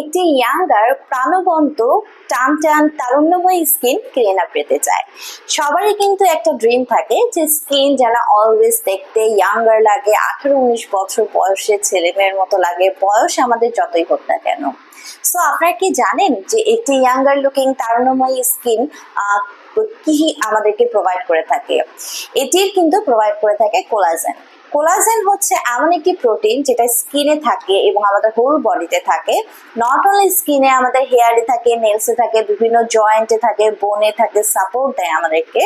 একটি ইয়াঙ্গার প্রাণবন্ত টান টান তারুণ্যময় স্কিন আপ পেতে চায়। সবারই কিন্তু একটা ড্রিম থাকে যে স্কিন যেন অলওয়েজ দেখতে ইয়াঙ্গার লাগে, আঠারো উনিশ বছর বয়সের ছেলে মেয়ের মতো লাগে, বয়স আমাদের যতই হোক না কেন। সো আপনারা কি জানেন যে একটি ইয়াঙ্গার লুকিং তারুণ্যময় স্কিন কি আমাদেরকে প্রোভাইড করে থাকে? এটির কিন্তু প্রোভাইড করে থাকে কোলাজেন কোলাজেন হচ্ছে এমন একটি প্রোটিন যেটা স্কিনে থাকে এবং আমাদের হোল বডিতে থাকে। নট অনলি স্কিনে, আমাদের হেয়ারে থাকে নেলসে থাকে, বিভিন্ন জয়েন্টে থাকে বোনে থাকে সাপোর্ট দেয় আমাদেরকে।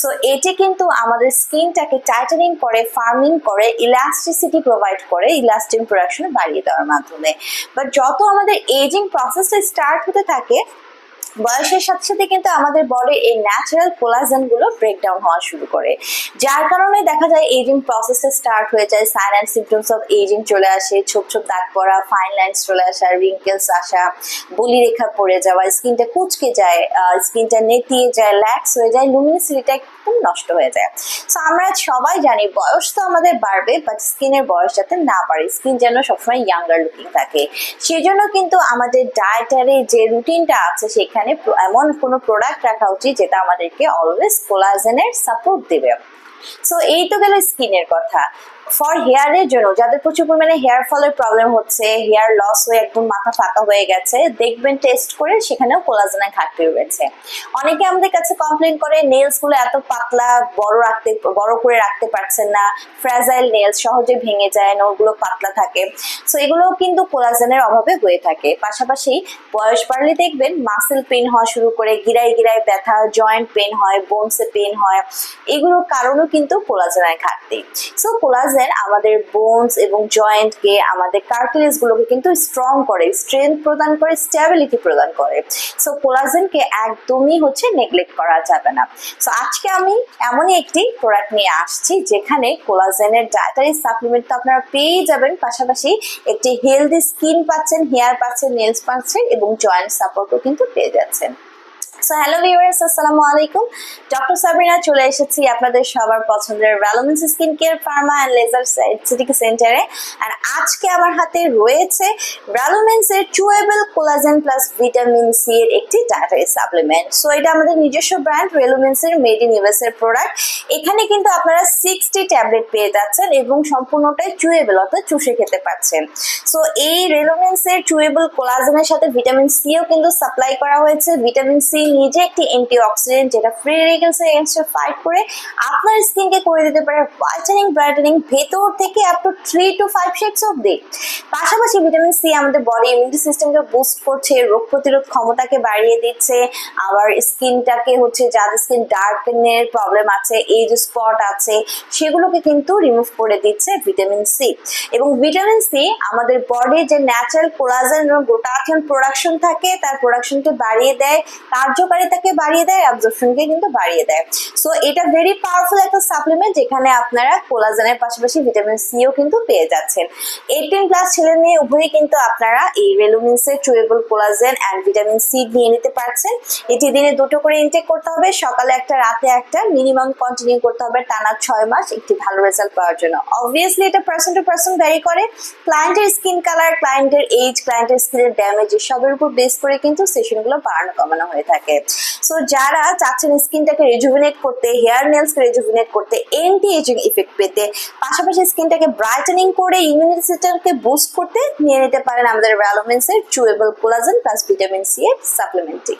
সো এটি কিন্তু আমাদের স্কিনটাকে টাইটেনিং করে ফার্মিং করে ইলাস্টিসিটি প্রোভাইড করে ইলাস্টিন প্রোডাকশন বাড়িয়ে দেওয়ার মাধ্যমে। বাট যত আমাদের এজিং প্রসেসটা স্টার্ট হতে থাকে বয়সের সাথে সাথে কিন্তু আমাদের বডির এই ন্যাচারাল কোলাজেনগুলো ব্রেকডাউন হওয়া শুরু করে। যার কারণে দেখা যায় এজিং প্রসেসে স্টার্ট হয়ে যায় sign and symptoms of ageing চলে আসে, ছোপ ছোপ দাগ পড়া ফাইন লাইন্স চলে আসা রিঙ্কেলস আসা, বলি রেখা পড়ে যাওয়া স্কিনটা কুচকে যায় স্কিনটা নেতিয়ে যায় ল্যাক্স হয়ে যায় লুমিনিসিটিটা একদম নষ্ট হয়ে যায়। সো আমরা সবাই জানি বয়স তো আমাদের বাড়বে বাট স্কিনের বয়স যাতে না বাড়ে স্কিন যেন সবসময় ইয়াঙ্গার লুকিং থাকে। সেই জন্য কিন্তু আমাদের ডায়েটারি যে রুটিনটা আছে, সেখানে এমন কোনো প্রোডাক্ট রাখা উচিত যেটা আমাদেরকে অলওয়েজ কোলাজেনের সাপোর্ট দেবে। সো এই তো গেল স্কিনের কথা। ফর হেয়ারের জন্য, যাদের প্রচুর পরিমাণে হেয়ার ফলের প্রবলেম হচ্ছে হেয়ার লস হয়ে একদম মাথা ফাঁকা হয়ে গেছে, দেখবেন টেস্ট করে সেখানেও কোলাজেনের ঘাটতি রয়েছে। অনেকে আমাদের কাছে কমপ্লেন করে নেলসগুলো এত পাতলা, বড় রাখতে, বড় করে রাখতে পারছেন না ফ্রাজাইল নেলস সহজে ভেঙে যায় নোটগুলো পাতলা থাকে। সো এগুলো কিন্তু কোলাজেনের অভাবে হয়ে থাকে। পাশাপাশি বয়স বাড়লে দেখবেন মাসেল পেন হওয়া শুরু করে গিরাই গিরাই ব্যথা জয়েন্ট পেন হয় বোনসে পেন হয়। এগুলোর কারণও কিন্তু কোলাজেনের ঘাটতি। সো কোলাজেন কোলাজেন আমাদের বোনস এবং জয়েন্টকে আমাদের কার্টিলেজ গুলোকে কিন্তু স্ট্রং করে স্ট্রেংথ প্রদান করে স্টেবিলিটি প্রদান করে। সো কোলাজেনকে একদমই হচ্ছে নেগলেক্ট করা যাবে না। সো আজকে আমি এমনই একটি প্রোডাক্ট নিয়ে আসছি, যেখানে কোলাজেনের ডায়েটারি সাপ্লিমেন্ট তো আপনারা পেয়ে যাবেন। পাশাপাশি একটি হেলদি স্কিন পাচ্ছেন হেয়ার পাচ্ছেন নেলস পাচ্ছেন এবং জয়েন্ট সাপোর্টও কিন্তু পেয়ে যাচ্ছেন। সো হ্যালো ভিউয়ার্স আসসালামু আলাইকুম ডক্টর সাবিনা চলে এসেছি আপনাদের সবার পছন্দের ভ্যালোমেন্স skin care pharma and laser সিটিকে সেন্টারে আর আজকে আমার হাতে রয়েছে ভ্যালোমেন্স এর chewable collagen plus vitamin C এর একটি ডায়েটারি সাপ্লিমেন্ট সো এটা আমাদের নিজস্ব ব্র্যান্ড রেলোমেন্স এর মেড ইন ইউএস এর প্রোডাক্ট এখানে কিন্তু আপনারা সিক্সটি ট্যাবলেট পেয়ে যাচ্ছেন এবং সম্পূর্ণটাই চুয়েবল অর্থাৎ চুষে খেতে পাচ্ছেন। সো এই রেলোমেন্স এর চুয়েবল কোলাজেনের সাথে ভিটামিন সিও কিন্তু সাপ্লাই করা হয়েছে। ভিটামিন সি নিজে একটি অ্যান্টিঅক্সিডেন্ট যেটা ফ্রি রেডিকেলস এর এগেনস্টে ফাইট করে আপনার স্কিনকে করে দিতে পারে হোয়াইটেনিং ব্রাইটেনিং ভেতর থেকে up to three to five shades দি পাশাপাশি ভিটামিন সি আমাদের বডি ইমিউনিটি সিস্টেমকে বুস্ট করছে, রোগ প্রতিরোধ ক্ষমতাকে বাড়িয়ে দিচ্ছে, আবার স্কিনটাকে হচ্ছে যাদের স্কিন ডার্কেনের প্রবলেম আছে এজ স্পট আছে, সেগুলোকে কিন্তু রিমুভ করে দিচ্ছে ভিটামিন সি এবং ভিটামিন সি আমাদের বডির যে ন্যাচারাল কোলাজেন এবং গ্লুটাথিয়ন প্রোডাকশন থাকে, তার প্রোডাকশনকে বাড়িয়ে দেয় কার্যকারিতাকে বাড়িয়ে দেয় অ্যাবজর্পশনকে কিন্তু বাড়িয়ে দেয়। সো এটা ভেরি পাওয়ারফুল একটা সাপ্লিমেন্ট যেখানে আপনারা কোলাজেনের পাশাপাশি ভিটামিন সিও কিন্তু পেয়ে যাচ্ছেন। এইটিন প্লাস ছেলে মেয়ে উভয়ই কিন্তু আপনারা এই রেলুমিন্সের chewable collagen and vitamin C নিয়ে নিতে পারছেন। এটি দিনে দুটো করে ইনটেক করতে হবে, সকালে একটা, রাতে একটা মিনিমাম কন্টিনিউ করতে হবে টানা ছয় মাস, একটি ভালো রেজাল্ট পাওয়ার জন্য। অবভিয়াসলি এটা পার্সন টু পার্সন ভ্যারি করে। ক্লায়েন্টের স্কিন কালার ক্লায়েন্টের এজ ক্লায়েন্টের স্কিনের ড্যামেজ এসবের উপর বেস করে কিন্তু সেশনগুলো বাড়ানো কমানো হয়ে থাকে। সো যারা চাচ্ছেন স্কিনটাকে রেজুভিনেট করতে হেয়ার নেলসকে রেজুভিনেট করতে এন্টি এজিং ইফেক্ট পেতে, পাশাপাশি স্কিনটাকে ব্রাইটেনিং করে ইমিউনিটি সিস্টেমকে বুস্ট করতে, নিয়ে নিতে পারেন আমাদের ভ্যালোমেন্সের chewable collagen plus vitamin C এর সাপ্লিমেন্টটি